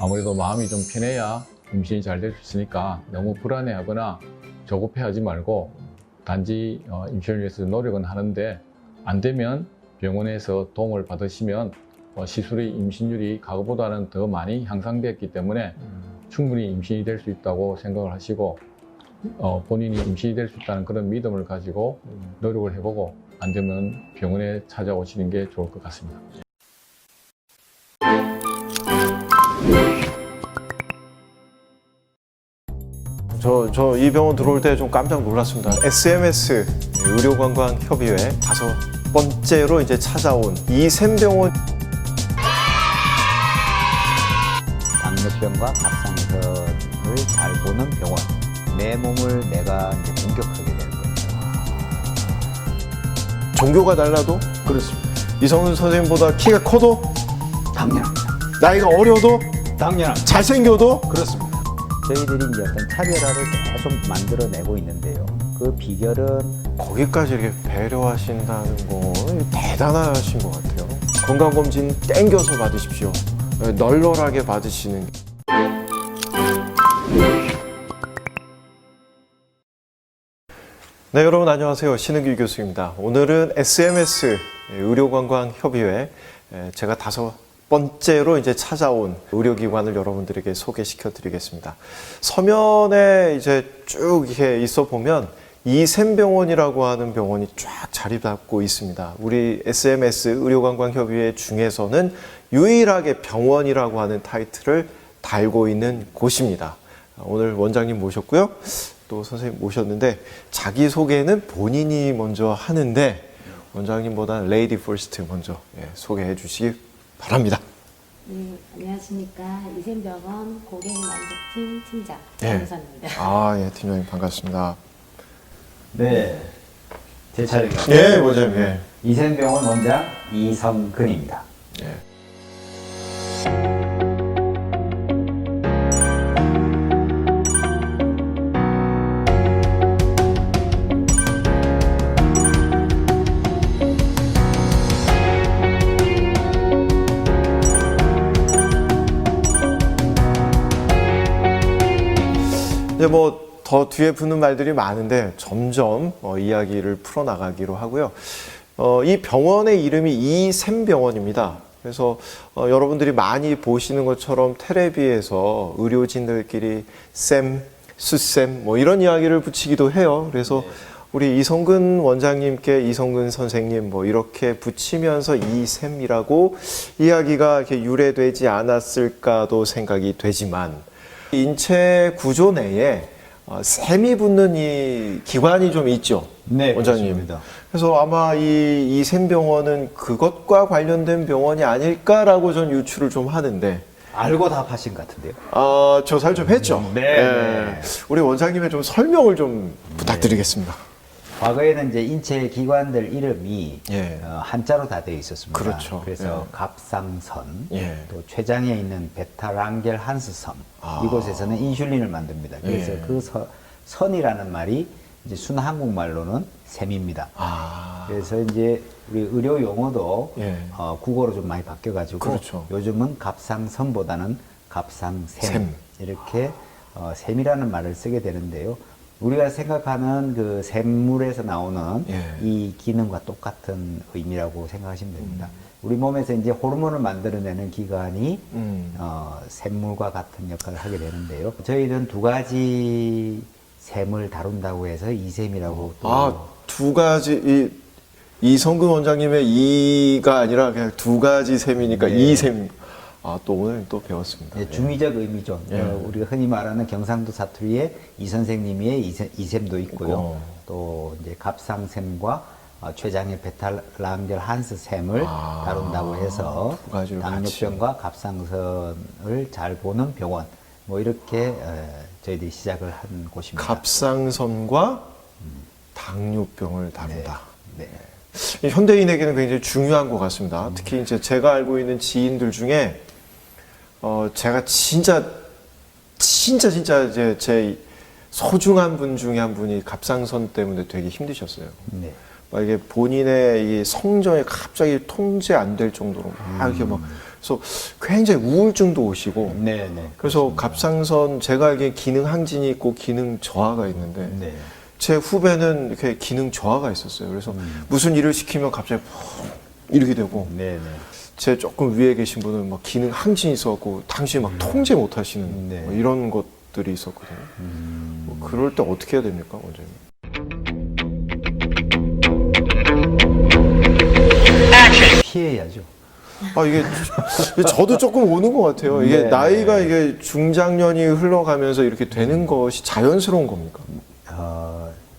아무래도 마음이 좀 편해야 임신이 잘 될 수 있으니까 너무 불안해하거나 조급해하지 말고 단지 어, 임신을 위해서 노력은 하는데 안 되면 병원에서 도움을 받으시면 어, 시술의 임신율이 과거보다는 더 많이 향상되었기 때문에 충분히 임신이 될 수 있다고 생각을 하시고 어, 본인이 임신이 될 수 있다는 그런 믿음을 가지고 노력을 해보고 안 되면 병원에 찾아오시는 게 좋을 것 같습니다. 저, 저 이 병원 들어올 때 좀 깜짝 놀랐습니다. SMS 의료관광협의회 다섯 번째로 이제 찾아온 이샘병원 당뇨병과 갑상선을 잘 보는 병원. 내 몸을 내가 이제 공격하게 되는 거예요. 종교가 달라도 그렇습니다. 이성훈 선생님보다 키가 커도 당연합니다. 나이가 어려도 당연합니다. 잘생겨도 그렇습니다. 저희들이 이제 어떤 차별화를 계속 만들어내고 있는데요. 그 비결은 거기까지 이렇게 배려하신다는 거 대단하신 것 같아요. 건강검진 땡겨서 받으십시오. 널널하게 받으시는 게. 네, 여러분 안녕하세요. 신은규 교수입니다. 오늘은 SMS 의료관광협의회 에, 제가 다섯 번째로 이제 찾아온 의료기관을 여러분들에게 소개시켜 드리겠습니다. 서면에 이제 쭉 이렇게 있어 보면 이샘병원이라고 하는 병원이 쫙 자리 잡고 있습니다. 우리 SMS 의료관광협의회 중에서는 유일하게 병원이라고 하는 타이틀을 달고 있는 곳입니다. 오늘 원장님 모셨고요. 또 선생님 모셨는데 자기 소개는 본인이 먼저 하는데 원장님보다 레이디 퍼스트 먼저 예, 소개해 주시기 바랍니다. 네, 안녕하십니까. 이샘병원 고객만족팀 팀장 예. 양선입니다. 아, 예, 팀장님 반갑습니다. 네. 제 차례가. 예, 원장님. 예. 이샘병원 원장 이성근입니다. 예. 이제 뭐 더 뒤에 붙는 말들이 많은데 점점 어, 이야기를 풀어나가기로 하고요. 어, 이 병원의 이름이 이샘병원입니다. 그래서 어, 여러분들이 많이 보시는 것처럼 텔레비에서 의료진들끼리 쌤, 수쌤 뭐 이런 이야기를 붙이기도 해요. 그래서 우리 이성근 원장님께 이성근 선생님 뭐 이렇게 붙이면서 이샘이라고 이야기가 이렇게 유래되지 않았을까도 생각이 되지만 인체 구조 내에 어, 샘이 붙는 이 기관이 좀 있죠. 네, 원장님. 그렇습니다. 그래서 아마 이, 이 샘병원은 그것과 관련된 병원이 아닐까라고 전 유추를 좀 하는데, 알고 답하신 것 같은데요. 아, 조사를 좀 했죠. 네, 예. 네. 우리 원장님의 좀 설명을 좀 부탁드리겠습니다. 과거에는 이제 인체 기관들 이름이 예. 어, 한자로 다 되어 있었습니다. 그렇죠. 그래서 예. 갑상선, 예. 또 췌장에 있는 베타랑겔 한스섬 아. 이곳에서는 인슐린을 만듭니다. 그래서 예. 그 서- 선이라는 말이 이제 순 한국말로는 샘입니다. 아, 그래서 이제 우리 의료 용어도 예. 어, 국어로 좀 많이 바뀌어가지고 그렇죠. 요즘은 갑상선보다는 갑상샘 샘. 이렇게 어, 샘이라는 말을 쓰게 되는데요. 우리가 생각하는 그 샘물에서 나오는 예. 이 기능과 똑같은 의미라고 생각하시면 됩니다. 우리 몸에서 이제 호르몬을 만들어내는 기관이 음. 어, 샘물과 같은 역할을 하게 되는데요. 저희는 두 가지 샘을 다룬다고 해서 이샘이라고 또 아, 두 가지, 이, 이 성근 원장님의 이가 아니라 그냥 두 가지 셈이니까 네. 이셈. 아, 또 오늘 또 배웠습니다. 예, 중의적 의미죠. 예. 어, 우리가 흔히 말하는 경상도 사투리에 이 선생님의 이세- 이샘도 있고요. 어. 또 이제 갑상샘과 어, 췌장의 베탈랑겔 한스샘을 아, 다룬다고 해서 당뇨병과 갑상선을 잘 보는 병원 뭐 이렇게 어, 저희들이 시작을 한 곳입니다. 갑상선과 당뇨병을 다룬다. 네. 이 현대인에게는 굉장히 중요한 것 같습니다. 특히 이제 제가 알고 있는 지인들 중에 어 제가 진짜 진짜 진짜 이제 제 소중한 분 중에 한 분이 갑상선 때문에 되게 힘드셨어요. 네. 막 이게 본인의 이 성정이 갑자기 통제 안 될 정도로 막 이렇게 막 그래서 굉장히 우울증도 오시고 네, 네. 그래서 갑상선 제가 알기엔 기능 항진이 있고 기능 저하가 있는데 네. 제 후배는 이렇게 기능 저하가 있었어요. 그래서 무슨 일을 시키면 갑자기 푹 이렇게 되고 네, 네. 제 조금 위에 계신 분은 막 기능 항진이 있어갖고 당신이 막 통제 못 하시는 네. 뭐 이런 것들이 있었거든요. 뭐 그럴 때 어떻게 해야 됩니까, 원장님? 피해야죠. 아 이게 저도 조금 오는 것 같아요. 이게 네. 나이가 이게 중장년이 흘러가면서 이렇게 되는 것이 자연스러운 겁니까?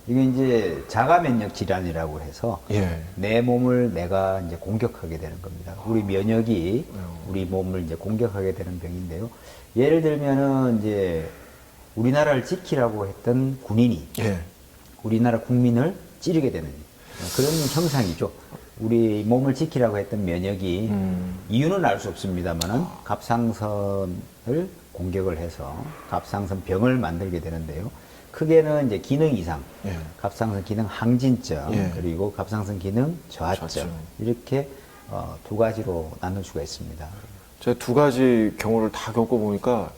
어, 이게 이제 자가 면역 질환이라고 해서 예. 내 몸을 내가 이제 공격하게 되는 겁니다. 우리 면역이 우리 몸을 이제 공격하게 되는 병인데요. 예를 들면은 이제 우리나라를 지키라고 했던 군인이 예. 우리나라 국민을 찌르게 되는 그런 형상이죠. 우리 몸을 지키라고 했던 면역이 음. 이유는 알 수 없습니다만은 갑상선을 공격을 해서 갑상선 병을 만들게 되는데요. 크게는 이제 기능 이상, 예. 갑상선 기능 항진증, 예. 그리고 갑상선 기능 저하증 저하증. 이렇게 어, 두 가지로 나눌 수가 있습니다. 제가 두 가지 경우를 다 겪어보니까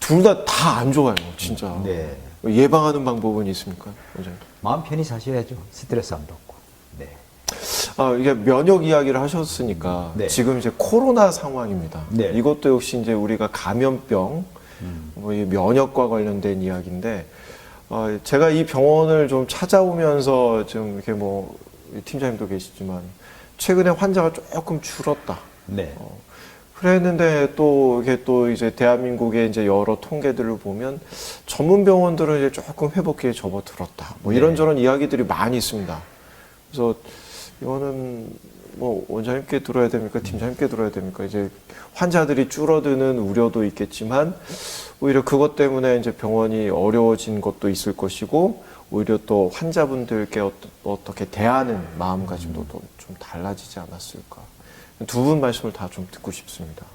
둘 다 다 안 좋아요, 진짜. 네. 예방하는 방법은 있습니까, 원장님? 마음 편히 사셔야죠. 스트레스 안 받고. 네. 아, 이게 면역 이야기를 하셨으니까 네. 지금 이제 코로나 상황입니다. 네. 이것도 역시 이제 우리가 감염병, 뭐 이 면역과 관련된 이야기인데, 어, 제가 이 병원을 좀 찾아오면서 좀 이렇게 뭐 팀장님도 계시지만 최근에 환자가 조금 줄었다. 네. 어, 그랬는데 또 이게 또 이제 대한민국의 이제 여러 통계들을 보면 전문 병원들은 이제 조금 회복기에 접어들었다. 뭐 네. 이런저런 이야기들이 많이 있습니다. 그래서 이거는 뭐 원장님께 들어야 됩니까? 팀장님께 들어야 됩니까? 이제 환자들이 줄어드는 우려도 있겠지만 오히려 그것 때문에 이제 병원이 어려워진 것도 있을 것이고 오히려 또 환자분들께 어떠- 어떻게 대하는 마음가짐도 또좀 달라지지 않았을까. 두 분 말씀을 다 좀 듣고 싶습니다.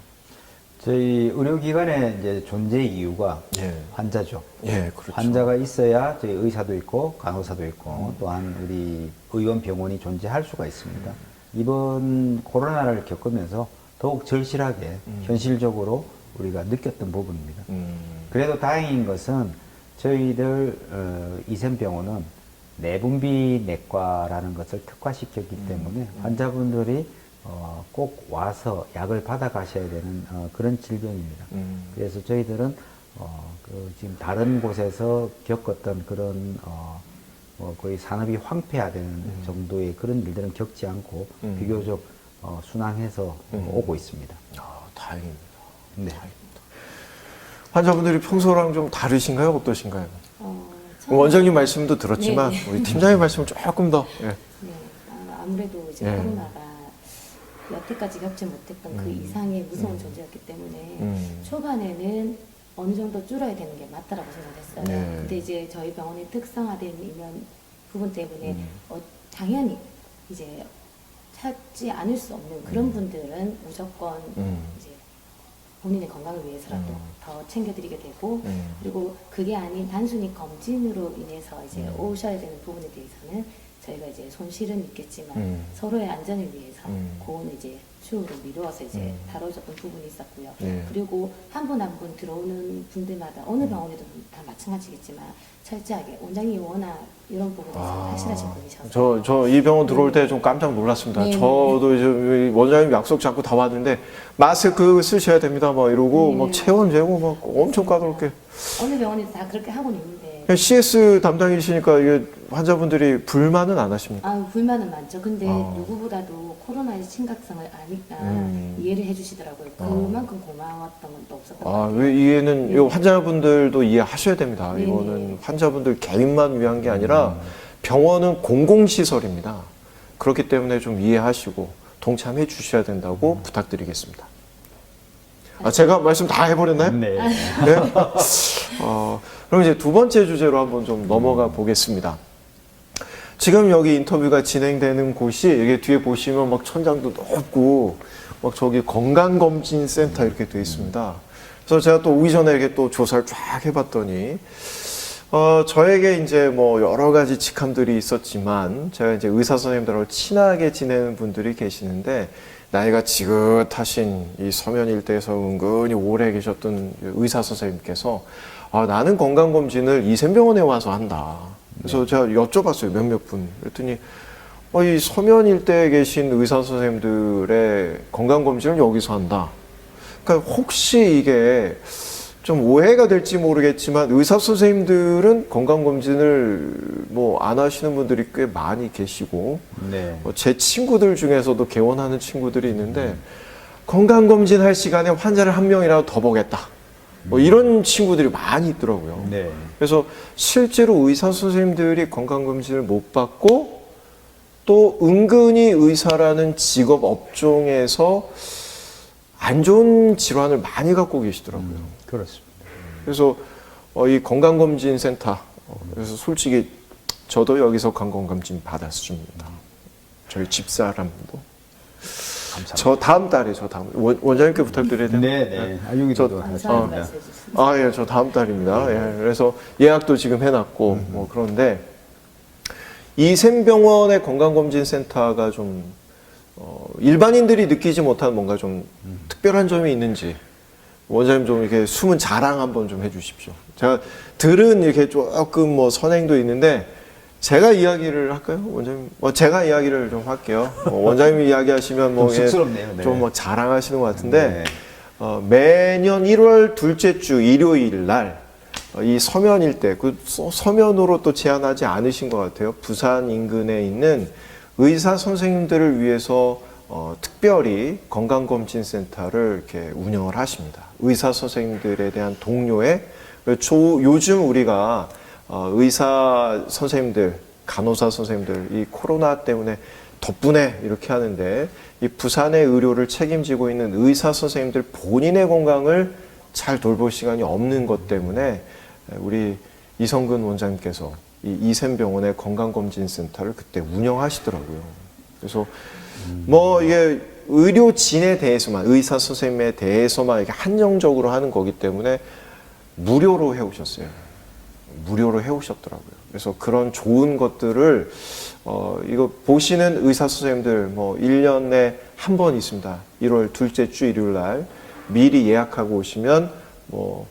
저희 의료기관의 이제 존재 이유가 예. 환자죠. 예, 그렇죠. 환자가 있어야 저희 의사도 있고 간호사도 있고 또한 우리 의원 병원이 존재할 수가 있습니다. 이번 코로나를 겪으면서 더욱 절실하게 현실적으로 우리가 느꼈던 부분입니다. 음, 그래도 다행인 것은 저희들 어, 이샘병원은 내분비 내과라는 것을 특화시켰기 때문에 환자분들이 어, 꼭 와서 약을 받아 가셔야 되는 어, 그런 질병입니다. 음. 그래서 저희들은 어, 그 지금 다른 곳에서 겪었던 그런 어, 뭐 거의 산업이 황폐화되는 정도의 그런 일들은 겪지 않고 음. 비교적 어, 순항해서 어, 음. 오고 있습니다. 아, 다행입니다. 네. 환자분들이 평소랑 좀 다르신가요? 어떠신가요? 어, 처음- 원장님 말씀도 들었지만 네. 우리 팀장님 말씀은 조금 더. 예. 네, 아, 아무래도 이제 예. 코로나가 여태까지 겪지 못했던 그 음. 이상의 무서운 존재였기 때문에 음. 초반에는 어느 정도 줄어야 되는 게 맞다라고 생각했어요. 네. 근데 이제 저희 병원이 특성화된 이런 부분 때문에 음. 어, 당연히 이제 찾지 않을 수 없는 그런 분들은 무조건 음. 이제 본인의 건강을 위해서라도 음. 더 챙겨드리게 되고 음. 그리고 그게 아닌 단순히 검진으로 인해서 이제 음. 오셔야 되는 부분에 대해서는 저희가 이제 손실은 있겠지만 음. 서로의 안전을 위해서 음. 그거는 이제 추후로 미루어서 이제 음. 다뤄졌던 부분이 있었고요. 네. 그리고 한 분 한 분 들어오는 분들마다 어느 음. 병원에도 다 마찬가지겠지만 철저하게 원장님이 워낙 이런 부분에서 확실하신 분이셔서 아, 저, 저 이 병원 들어올 때 좀 깜짝 놀랐습니다. 네, 저도 이제 원장님 약속 잡고 다 왔는데 마스크 쓰셔야 됩니다. 막 이러고 네. 막 체온 재고 막 엄청 까다롭게. 어느 병원에도 다 그렇게 하고는 있는데 CS 담당이시니까 이게 환자분들이 불만은 안 하십니까? 아 불만은 많죠. 근데 아. 누구보다도 코로나의 심각성을 아니까 음. 이해를 해주시더라고요. 그만큼 고마웠던 건 또 없었던 것 아, 같아요. 왜 이해는, 이 환자분들도 이해하셔야 됩니다. 네. 이거는 환자분들 개인만 위한 게 아니라 병원은 공공시설입니다. 그렇기 때문에 좀 이해하시고 동참해 주셔야 된다고 부탁드리겠습니다. 아, 제가 말씀 다 해버렸나요? 네. 네. 어, 그럼 이제 두 번째 주제로 한번 좀 넘어가 보겠습니다. 지금 여기 인터뷰가 진행되는 곳이 여기 뒤에 보시면 막 천장도 높고 막 저기 건강검진센터 이렇게 돼 있습니다. 그래서 제가 또 오기 전에 이렇게 또 조사를 쫙 해봤더니 어, 저에게 이제 뭐 여러 가지 직함들이 있었지만 제가 이제 의사 선생님들하고 친하게 지내는 분들이 계시는데 나이가 지긋하신 이 서면 일대에서 은근히 오래 계셨던 의사 선생님께서 아, 나는 건강검진을 이샘병원에 와서 한다. 그래서 제가 여쭤봤어요. 몇몇 분. 그랬더니 어, 이 서면 일대에 계신 의사 선생님들의 건강검진을 여기서 한다. 그러니까 혹시 이게 좀 오해가 될지 모르겠지만 의사 선생님들은 건강 검진을 뭐 안 하시는 분들이 꽤 많이 계시고 네. 어, 제 친구들 중에서도 개원하는 친구들이 있는데 건강 검진 할 시간에 환자를 한 명이라도 더 보겠다. 뭐 이런 친구들이 많이 있더라고요. 네. 그래서 실제로 의사 선생님들이 건강 검진을 못 받고 또 은근히 의사라는 직업 업종에서 안 좋은 질환을 많이 갖고 계시더라고요. 그렇습니다. 그래서 어, 이 건강검진 센터 어, 그래서 솔직히 저도 여기서 건강검진 받았습니다. 저희 집사람도 감사합니다. 저 다음 달에 저 다음 원, 원장님께 부탁드려야 되나요? 네, 네. 아, 여기도. 말씀 해주셨습니다. 아, 예, 저 다음 달입니다. 예, 그래서 예약도 지금 해놨고, 뭐, 그런데, 이샘병원의 건강검진센터가 좀, 어, 일반인들이 느끼지 못한 뭔가 좀 특별한 점이 있는지, 원장님 좀 이렇게 숨은 자랑 한번 좀 해주십시오. 제가 들은 이렇게 조금 뭐 선행도 있는데, 제가 이야기를 할까요? 원장님, 뭐 제가 이야기를 좀 할게요. 뭐 원장님이 이야기하시면 뭐, 좀 이게 쑥스럽네요. 네. 좀뭐 자랑하시는 것 같은데, 네. 어, 매년 1월 둘째 주 일요일 날, 어, 이 서면 일대, 그 서- 서면으로 또 제한하지 않으신 것 같아요. 부산 인근에 있는 의사 선생님들을 위해서 어, 특별히 건강검진센터를 이렇게 운영을 하십니다. 의사 선생님들에 대한 동료에 조, 요즘 우리가 어, 의사 선생님들, 간호사 선생님들 이 코로나 때문에 덕분에 이렇게 하는데 이 부산의 의료를 책임지고 있는 의사 선생님들 본인의 건강을 잘 돌볼 시간이 없는 것 때문에 우리 이성근 원장님께서 이 이샘병원의 건강검진센터를 그때 운영하시더라고요. 그래서 뭐 이게 의료진에 대해서만 의사 선생님에 대해서만 이렇게 한정적으로 하는 거기 때문에 무료로 해오셨어요. 무료로 해오셨더라고요. 그래서 그런 좋은 것들을 어 이거 보시는 의사 선생님들 뭐 1년에 한 번 있습니다. 1월 둘째 주 일요일 날 미리 예약하고 오시면 뭐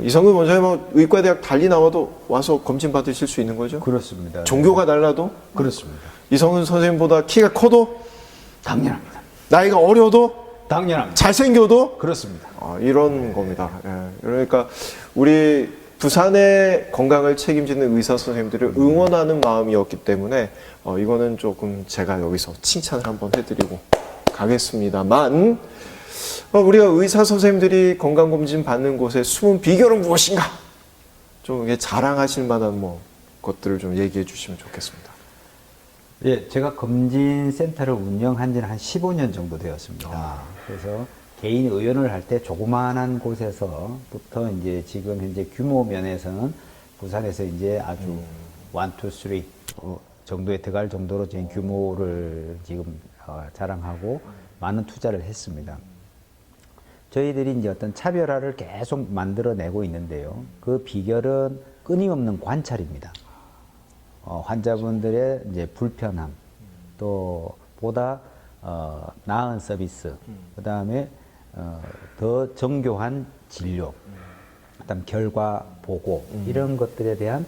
이성근 원장님 뭐 의과대학 달리 나와도 와서 검진 받으실 수 있는 거죠? 그렇습니다. 종교가 달라도 그렇습니다. 이성근 선생님보다 키가 커도 당연합니다. 나이가 어려도 당연합니다. 잘생겨도 그렇습니다. 아, 이런 겁니다. 예. 그러니까 우리 부산의 건강을 책임지는 의사 선생님들을 응원하는 마음이었기 때문에 어, 이거는 조금 제가 여기서 칭찬을 한번 해드리고 가겠습니다만 어, 우리가 의사 선생님들이 건강검진 받는 곳의 숨은 비결은 무엇인가? 좀 이게 자랑하실 만한 뭐 것들을 좀 얘기해 주시면 좋겠습니다. 예, 제가 검진 센터를 운영한 지는 한 15년 정도 되었습니다. 그래서 개인 의원을 할 때 조그마한 곳에서부터 이제 지금 현재 규모 면에서는 부산에서 이제 아주 원, 투, 쓰리 어, 정도에 들어갈 정도로 지금 규모를 지금 어, 자랑하고 많은 투자를 했습니다. 저희들이 이제 어떤 차별화를 계속 만들어내고 있는데요. 그 비결은 끊임없는 관찰입니다. 어, 환자분들의 이제 불편함, 또 보다 어, 나은 서비스, 그 다음에 어, 더 정교한 진료, 그다음 결과 보고 이런 것들에 대한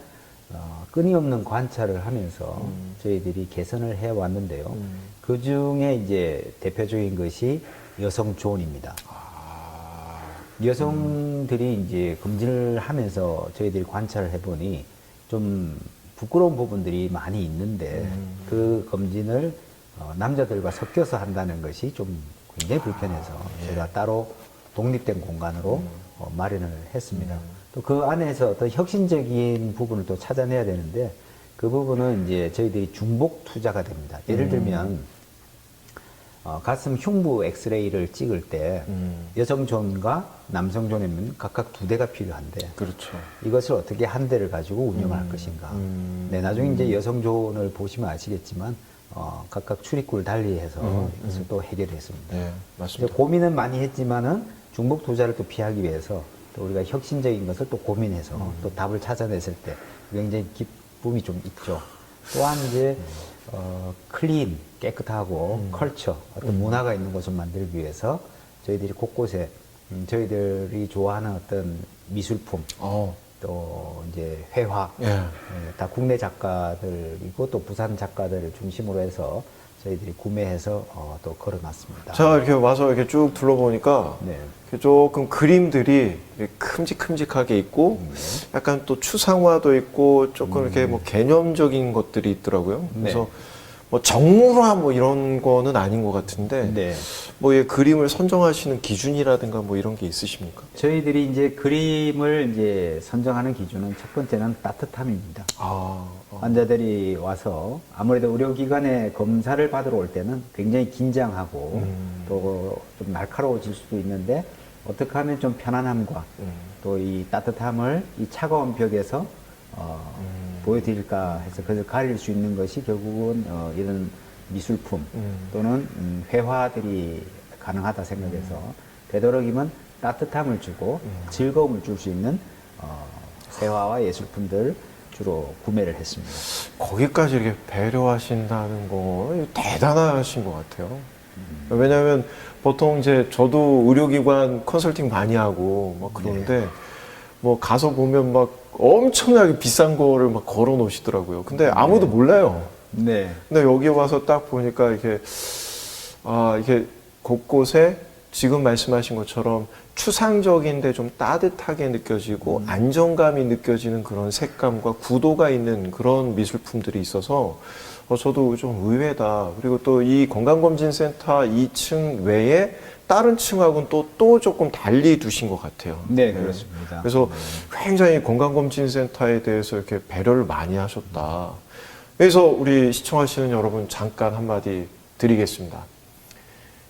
어, 끊임없는 관찰을 하면서 저희들이 개선을 해 왔는데요. 그 중에 이제 대표적인 것이 여성 존입니다. 여성들이 이제 검진을 하면서 저희들이 관찰을 해보니 좀 부끄러운 부분들이 많이 있는데 그 검진을 어, 남자들과 섞여서 한다는 것이 좀 굉장히 불편해서 제가 따로 독립된 공간으로 어, 마련을 했습니다. 또그 안에서 어떤 혁신적인 부분을 또 찾아내야 되는데 그 부분은 이제 저희들이 중복 투자가 됩니다. 예를 들면 어, 가슴 흉부 엑스레이를 찍을 때 음. 여성 존과 남성 존이면 각각 두 대가 필요한데 그렇죠. 이것을 어떻게 한 대를 가지고 운영을 할 것인가. 음. 네, 나중에 이제 여성 존을 보시면 아시겠지만 어, 각각 출입구를 달리해서 이것을 또 해결했습니다. 네, 맞습니다. 고민은 많이 했지만은 중복 투자를 또 피하기 위해서 또 우리가 혁신적인 것을 또 고민해서 음. 또 답을 찾아냈을 때 굉장히 기쁨이 좀 있죠. 또한 이제 어, 클린, 깨끗하고 음. 컬처, 어떤 문화가 있는 곳을 만들기 위해서 저희들이 곳곳에 음, 저희들이 좋아하는 어떤 미술품, 어, 또 이제 회화, 예. 예, 다 국내 작가들이고 또 부산 작가들을 중심으로 해서 저희들이 구매해서 어, 또 걸어놨습니다. 제가 이렇게 와서 이렇게 쭉 둘러보니까 네. 이렇게 조금 그림들이 이렇게 큼직큼직하게 있고 약간 또 추상화도 있고 조금 이렇게 뭐 개념적인 것들이 있더라고요. 그래서 뭐 정물화 뭐 이런 거는 아닌 것 같은데 네. 뭐이 그림을 선정하시는 기준이라든가 뭐 이런 게 있으십니까? 저희들이 이제 그림을 이제 선정하는 기준은 첫 번째는 따뜻함입니다. 아, 어. 환자들이 와서 아무래도 의료기관에 검사를 받으러 올 때는 굉장히 긴장하고 음. 또좀 날카로워질 수도 있는데 어떻게 하면 좀 편안함과 음. 또이 따뜻함을 이 차가운 벽에서 어, 음. 보여드릴까 해서 그걸 가릴 수 있는 것이 결국은 어, 이런 미술품 음. 또는 음, 회화들이 가능하다 생각해서 되도록이면 따뜻함을 주고 음. 즐거움을 줄 수 있는 어, 회화와 예술품들 주로 구매를 했습니다. 거기까지 이렇게 배려하신다는 거 대단하신 것 같아요. 왜냐하면 보통 이제 저도 의료기관 컨설팅 많이 하고 막 그러는데 뭐 가서 보면 막 엄청나게 비싼 거를 막 걸어 놓으시더라고요. 근데 아무도 몰라요. 네. 근데 여기 와서 딱 보니까 이렇게 아 이게 곳곳에 지금 말씀하신 것처럼 추상적인데 좀 따뜻하게 느껴지고 안정감이 느껴지는 그런 색감과 구도가 있는 그런 미술품들이 있어서 어, 저도 좀 의외다. 그리고 또 이 건강검진센터 2층 외에 다른 층하고는 또, 또 조금 달리 두신 것 같아요. 네, 그렇습니다. 그래서 굉장히 건강검진센터에 대해서 이렇게 배려를 많이 하셨다. 그래서 우리 시청하시는 여러분 잠깐 한마디 드리겠습니다.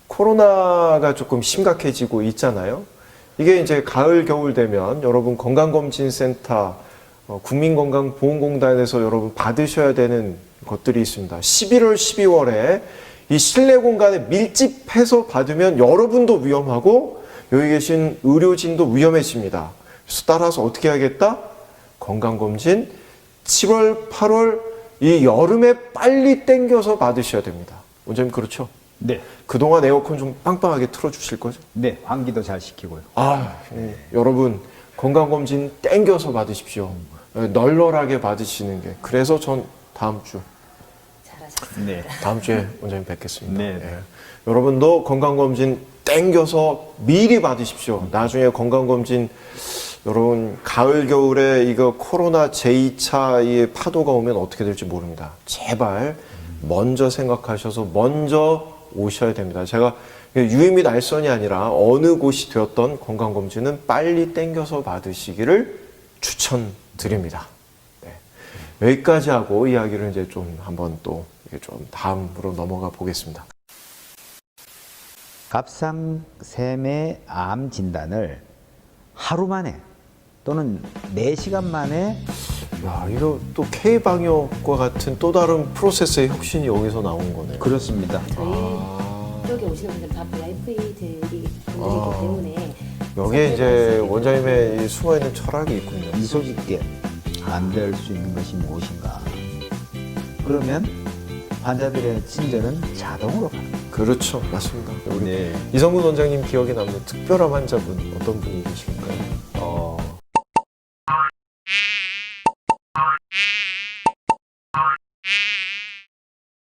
코로나가 조금 심각해지고 있잖아요. 이게 이제 가을, 겨울 되면 여러분 건강검진센터, 어, 국민건강보험공단에서 여러분 받으셔야 되는 것들이 있습니다. 11월, 12월에 이 실내 공간에 밀집해서 받으면 여러분도 위험하고 여기 계신 의료진도 위험해집니다. 그래서 따라서 어떻게 해야겠다? 건강검진 7월, 8월 이 여름에 빨리 땡겨서 받으셔야 됩니다. 원장님 그렇죠? 네. 그동안 에어컨 좀 빵빵하게 틀어주실 거죠? 네, 환기도 잘 시키고요. 아, 예. 여러분 건강검진 땡겨서 받으십시오. 예, 널널하게 받으시는 게. 그래서 전 다음 주, 잘하셨습니다. 네. 다음 주에 원장님 뵙겠습니다. 네. 예. 여러분도 건강검진 땡겨서 미리 받으십시오. 나중에 건강검진 여러분 가을 겨울에 이거 코로나 제2차의 파도가 오면 어떻게 될지 모릅니다. 제발 먼저 생각하셔서 먼저 오셔야 됩니다. 제가 유의미 날선이 아니라 어느 곳이 되었던 건강검진은 빨리 땡겨서 받으시기를 추천드립니다. 네. 여기까지 하고 이야기를 이제 좀 한번 또 좀 다음으로 넘어가 보겠습니다. 갑상샘의 암 진단을 하루 만에 또는 4시간 만에 야, 이거 또 K방역과 같은 또 다른 프로세스의 혁신이 여기서 나온 거네요. 그렇습니다. 저희 아. 쪽에 오시는 분들은 다 VIP들이 분들이기 아. 때문에 여기에 이제 원장님의 이 숨어 있는 철학이 있군요. 미소 짓게 만들 수 있는 것이 무엇인가? 그러면 환자들의 친절은 자동으로 갑니다. 그렇죠. 맞습니다. 우리 네. 이성근 원장님 기억에 남는 특별한 환자분 어떤 분이 계실까요?